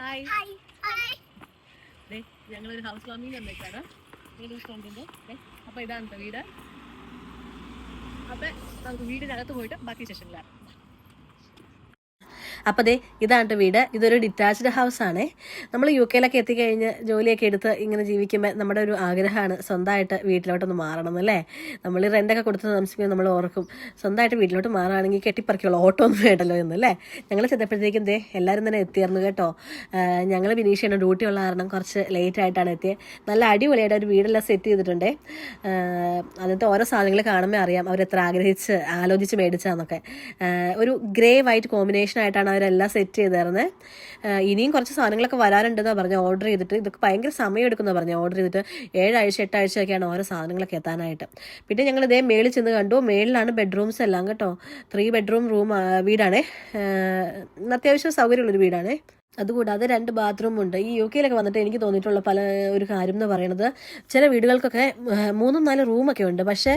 Hi ഞങ്ങളൊരു house വാമിങ് വന്നേക്കാണ് വീട് ഫ്രണ്ടിന്റെ അപ്പൊ ഇതാണ് വീട്. അപ്പൊ നമുക്ക് വീടിനകത്ത് പോയിട്ട് ബാക്കി സെഷനിലാണ് അപ്പോൾ അതെ ഇതാണ് വീട്. ഇതൊരു ഡിറ്റാച്ച്ഡ് ഹൗസ് ആണ്. നമ്മൾ യു കെയിലൊക്കെ എത്തിക്കഴിഞ്ഞ് ജോലിയൊക്കെ എടുത്ത് ഇങ്ങനെ ജീവിക്കുമ്പോൾ നമ്മുടെ ഒരു ആഗ്രഹമാണ് സ്വന്തമായിട്ട് വീട്ടിലോട്ടൊന്ന് മാറണം എന്നല്ലേ നമ്മൾ റെന്റൊക്കെ കൊടുത്ത് താമസിക്കുമ്പോൾ നമ്മൾ ഓർക്കും സ്വന്തമായിട്ട് വീട്ടിലോട്ട് മാറുകയാണെങ്കിൽ കെട്ടിപ്പറിക്കുള്ള ഓട്ടോ ഒന്നും വേണ്ടല്ലോ എന്നല്ലേ ഞങ്ങൾ ചെന്നപ്പോഴത്തേക്കും ദേ എല്ലാവരും തന്നെ എത്തിയായിരുന്നു കേട്ടോ. ഞങ്ങൾ വിനീഷയാണ് ഡ്യൂട്ടി ഉള്ള കാരണം കുറച്ച് ലേറ്റ് ആയിട്ടാണ് എത്തിയത് നല്ല അടിപൊളിയായിട്ട് ഒരു വീടെല്ലാം സെറ്റ് ചെയ്തിട്ടുണ്ട്. അതിനകത്ത് ഓരോ സാധനങ്ങൾ കാണുമ്പോൾ അറിയാം അവരെത്ര ആഗ്രഹിച്ച് ആലോചിച്ച് മേടിച്ചാന്നൊക്കെ ഒരു ഗ്രേ വൈറ്റ് കോമ്പിനേഷൻ ആയിട്ടാണ് അവരെല്ലാം സെറ്റ് ചെയ്തായിരുന്നത് ഇനിയും കുറച്ച് സാധനങ്ങളൊക്കെ വരാനുണ്ടെന്നാണ് പറഞ്ഞ ഓർഡർ ചെയ്തിട്ട്. ഇതൊക്കെ ഭയങ്കര സമയം എടുക്കുന്ന പറഞ്ഞു ഓർഡർ ചെയ്തിട്ട്. ഏഴാഴ്ച എട്ടാഴ്ചയൊക്കെയാണ് ഓരോ സാധനങ്ങളൊക്കെ എത്താനായിട്ട്. പിന്നെ ഞങ്ങൾ ഇതേ മേളിൽ ചെന്ന് കണ്ടു. മേളിലാണ് ബെഡ്റൂംസ് എല്ലാം കേട്ടോ. ത്രീ ബെഡ്റൂം റൂം വീടാണേ. അത്യാവശ്യം സൗകര്യമുള്ളൊരു വീടാണേ. അതുകൂടാതെ രണ്ട് ബാത്റൂം ഉണ്ട്. ഈ യു കെയിലൊക്കെ വന്നിട്ട് എനിക്ക് തോന്നിയിട്ടുള്ള പല ഒരു കാര്യം എന്ന് പറയുന്നത് ചില വീടുകൾക്കൊക്കെ മൂന്നും നാല് റൂമൊക്കെ ഉണ്ട്. പക്ഷേ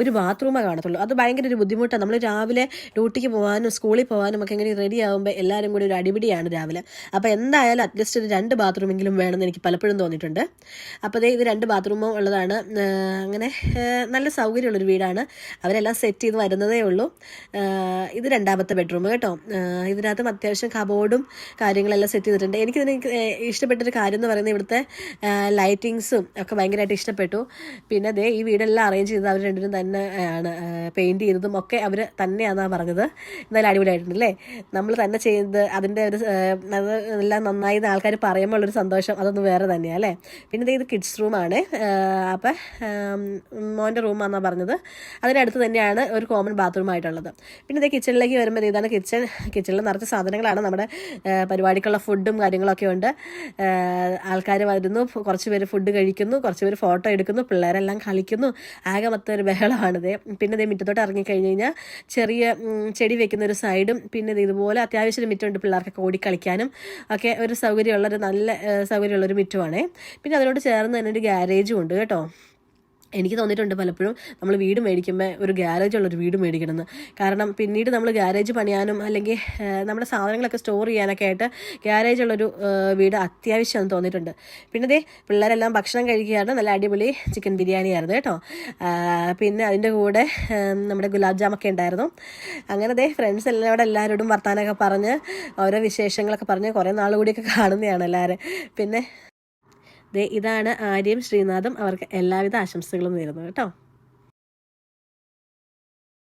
ഒരു ബാത്റൂമേ കാണത്തുള്ളൂ. അത് ഭയങ്കര ഒരു ബുദ്ധിമുട്ടാണ്. നമ്മൾ രാവിലെ ഡ്യൂട്ടിക്ക് പോകാനും സ്കൂളിൽ പോകാനും ഒക്കെ ഇങ്ങനെ റെഡി ആകുമ്പോൾ എല്ലാവരും കൂടി ഒരു അടിപിടിയാണ് രാവിലെ. അപ്പോൾ എന്തായാലും അറ്റ്ലീസ്റ്റ് ഒരു രണ്ട് ബാത്റൂമെങ്കിലും വേണമെന്ന് എനിക്ക് പലപ്പോഴും തോന്നിയിട്ടുണ്ട്. അപ്പോൾ അതേ ഇത് രണ്ട് ബാത്റൂമും ഉള്ളതാണ്. അങ്ങനെ നല്ല സൗകര്യമുള്ളൊരു വീടാണ്. അവരെല്ലാം സെറ്റ് ചെയ്ത് വരുന്നതേ ഉള്ളൂ. ഇത് രണ്ടാമത്തെ ബെഡ്റൂം കേട്ടോ. ഇതിനകത്തും അത്യാവശ്യം കബോർഡും കാര്യങ്ങളെല്ലാം സെറ്റ് ചെയ്തിട്ടുണ്ട്. എനിക്കിതിന് ഇഷ്ടപ്പെട്ടൊരു കാര്യം എന്ന് പറയുന്നത് ഇവിടുത്തെ ലൈറ്റിങ്സും ഒക്കെ ഭയങ്കരമായിട്ട് ഇഷ്ടപ്പെട്ടു. പിന്നെ ദേ ഈ വീടെല്ലാം അറേഞ്ച് ചെയ്തത് അവർ രണ്ടുപേരും തന്നെ ആണ് പെയിന്റ് ചെയ്തതും ഒക്കെ അവർ തന്നെയാണെന്നാണ് പറഞ്ഞത്. എന്നാലും അടിപൊളിയായിട്ടുണ്ട് അല്ലേ നമ്മൾ തന്നെ ചെയ്ത് അതിന്റെ ഒരു അത് എല്ലാം നന്നായി ആൾക്കാർ പറയുമ്പോൾ ഉള്ളൊരു സന്തോഷം. അതൊന്ന് വേറെ തന്നെയാണ് അല്ലേ? പിന്നെ ഇത് കിഡ്സ് റൂമാണ് അപ്പം മോന്റെ റൂമാണെന്നാണ് പറഞ്ഞത്. അതിനടുത്ത് തന്നെയാണ് ഒരു കോമൺ ബാത്റൂം ആയിട്ടുള്ളത്. പിന്നെ ഇതേ കിച്ചണിലേക്ക് വരുമ്പോൾ ഇതാണ് കിച്ചൺ കിച്ചണിൽ നിറച്ച സാധനങ്ങളാണ് നമ്മുടെ ആ, പരിപാടിക്കുള്ള ഫുഡും കാര്യങ്ങളൊക്കെ ഉണ്ട്. ആൾക്കാർ വരുന്നു കുറച്ച് പേര് ഫുഡ് കഴിക്കുന്നു കുറച്ച് പേര് ഫോട്ടോ എടുക്കുന്നു പിള്ളേരെല്ലാം കളിക്കുന്നു. ആകെ മൊത്തം ഒരു ബഹളമാണിത് പിന്നെ ഇതേ മുറ്റത്തോട്ട് ഇറങ്ങിക്കഴിഞ്ഞ് കഴിഞ്ഞാൽ ചെറിയ ചെടി വെക്കുന്ന ഒരു സൈഡും പിന്നെ ഇതുപോലെ അത്യാവശ്യം ഒരു മിറ്റമുണ്ട് പിള്ളേർക്കൊക്കെ ഓടിക്കളിക്കാനും ഒക്കെ ഒരു സൗകര്യമുള്ള ഒരു നല്ല സൗകര്യമുള്ള സൗകര്യമുള്ളൊരു മിറ്റമാണേ. പിന്നെ അതിനോട് ചേർന്ന് തന്നെ ഒരു ഗ്യാരേജും ഉണ്ട് കേട്ടോ. എനിക്ക് തോന്നിയിട്ടുണ്ട് പലപ്പോഴും നമ്മൾ വീട് മേടിക്കുമ്പോൾ ഒരു ഗ്യാരേജ് ഉള്ളൊരു വീട് മേടിക്കണമെന്ന്. കാരണം പിന്നീട് നമ്മൾ ഗ്യാരേജ് പണിയാനും അല്ലെങ്കിൽ നമ്മുടെ സാധനങ്ങളൊക്കെ സ്റ്റോർ ചെയ്യാനൊക്കെ ആയിട്ട് ഗ്യാരേജ് ഉള്ളൊരു വീട് അത്യാവശ്യമെന്ന് തോന്നിയിട്ടുണ്ട്. പിന്നെ ദേ പിള്ളേരെല്ലാം ഭക്ഷണം കഴിക്കുകയായിരുന്നു നല്ല അടിപൊളി ചിക്കൻ ബിരിയാണി ആയിരുന്നു കേട്ടോ. പിന്നെ അതിന്റെ കൂടെ നമ്മുടെ ഗുലാബ് ജാമൊക്കെ ഉണ്ടായിരുന്നു. അങ്ങനെ ദേ ഫ്രണ്ട്സ് എല്ലാം ഇവിടെ എല്ലാവരോടും വർത്താനമൊക്കെ പറഞ്ഞ് ഓരോ വിശേഷങ്ങളൊക്കെ പറഞ്ഞ് കുറേ നാൾ കൂടിയൊക്കെ കാണുന്നതാണ് എല്ലാവരും. പിന്നെ ഇതാണ് ആര്യയും ശ്രീനാഥും അവർക്ക് എല്ലാവിധ ആശംസകളും നേരുന്നു കേട്ടോ.